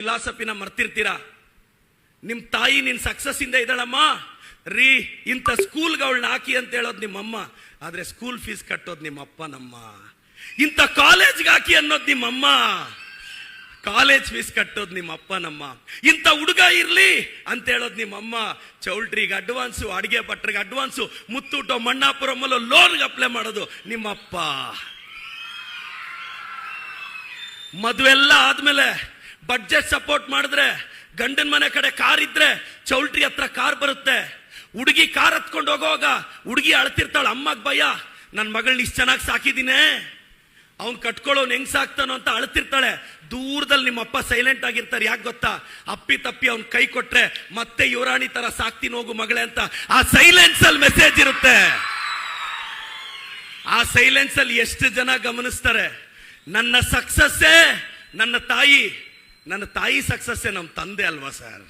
ಫಿಲಾಸಫಿನ ಮರ್ತಿರ್ತೀರಾ? ನಿಮ್ ತಾಯಿ ನಿನ್ ಸಕ್ಸಸ್ ಇಂದ ಇದ್ದಾಳಮ್ಮ? ರೀ, ಇಂಥ ಸ್ಕೂಲ್ಗಳನ್ನ ಹಾಕಿ ಅಂತ ಹೇಳೋದು ನಿಮ್ಮಮ್ಮ. ಆದ್ರೆ ಸ್ಕೂಲ್ ಫೀಸ್ ಕಟ್ಟೋದು ನಿಮ್ಮ ಅಪ್ಪ ನಮ್ಮ ಇಂಥ ಕಾಲೇಜ್ಗೆ ಹಾಕಿ ಅನ್ನೋದು ನಿಮ್ಮಮ್ಮ. ಕಾಲೇಜ್ ಫೀಸ್ ಕಟ್ಟೋದು ನಿಮ್ಮ ಅಪ್ಪ ನಮ್ಮ ಇಂಥ ಹುಡುಗ ಇರ್ಲಿ ಅಂತ ಹೇಳೋದು ನಿಮ್ಮಮ್ಮ. ಚೌಲ್ಟ್ರಿಗೆ ಅಡ್ವಾನ್ಸು ಅಡುಗೆ ಭಟ್ರಿಗೆ ಅಡ್ವಾನ್ಸು ಮುತ್ತೂಟೋ ಲೋನ್ ಲೋನ್ಗೆ ಅಪ್ಲೈ ಮಾಡೋದು ನಿಮ್ಮಪ್ಪ. ಮದುವೆಲ್ಲ ಆದ್ಮೇಲೆ ಬಡ್ಜೆಟ್ ಸಪೋರ್ಟ್ ಮಾಡಿದ್ರೆ, ಗಂಡನ ಮನೆ ಕಡೆ ಕಾರ್ ಇದ್ರೆ ಚೌಲ್ಟ್ರಿ ಹತ್ರ ಕಾರ್ ಬರುತ್ತೆ. ಹುಡುಗಿ ಕಾರ್ ಹತ್ಕೊಂಡು ಹೋಗುವಾಗ ಹುಡುಗಿ ಅಳ್ತಿರ್ತಾಳೆ, ಅಮ್ಮಗ್ ಭಯ ನನ್ನ ಮಗಳನ್ನ ಇಷ್ಟು ಚೆನ್ನಾಗಿ ಸಾಕಿದೀನಿ. ಅವ್ನ್ ಕಟ್ಕೊಳ್ಳೋನು ಹೆಂಗ್ ಸಾಕ್ತಾನೋ ಅಂತ ಅಳ್ತಿರ್ತಾಳೆ. ದೂರದಲ್ಲಿ ನಿಮ್ಮ ಅಪ್ಪ ಸೈಲೆಂಟ್ ಆಗಿರ್ತಾರೆ, ಯಾಕೆ ಗೊತ್ತಾ? ಅಪ್ಪಿ ತಪ್ಪಿ ಅವ್ನ್ ಕೈ ಕೊಟ್ರೆ ಮತ್ತೆ ಯುವರಾಣಿ ತರ ಸಾಕ್ತೀನಿ ಹೋಗು ಮಗಳೇ ಅಂತ. ಆ ಸೈಲೆನ್ಸ್ ಅಲ್ಲಿ ಮೆಸೇಜ್ ಇರುತ್ತೆ. ಆ ಸೈಲೆನ್ಸ್ ಅಲ್ಲಿ ಎಷ್ಟು ಜನ ಗಮನಿಸ್ತಾರೆ? ನನ್ನ ಸಕ್ಸಸ್ಸೇ ನನ್ನ ತಾಯಿ ನನ್ನ ತಾಯಿ ಸಕ್ಸಸ್ಸೇ ನಮ್ಮ ತಂದೆ ಅಲ್ವಾ ಸರ್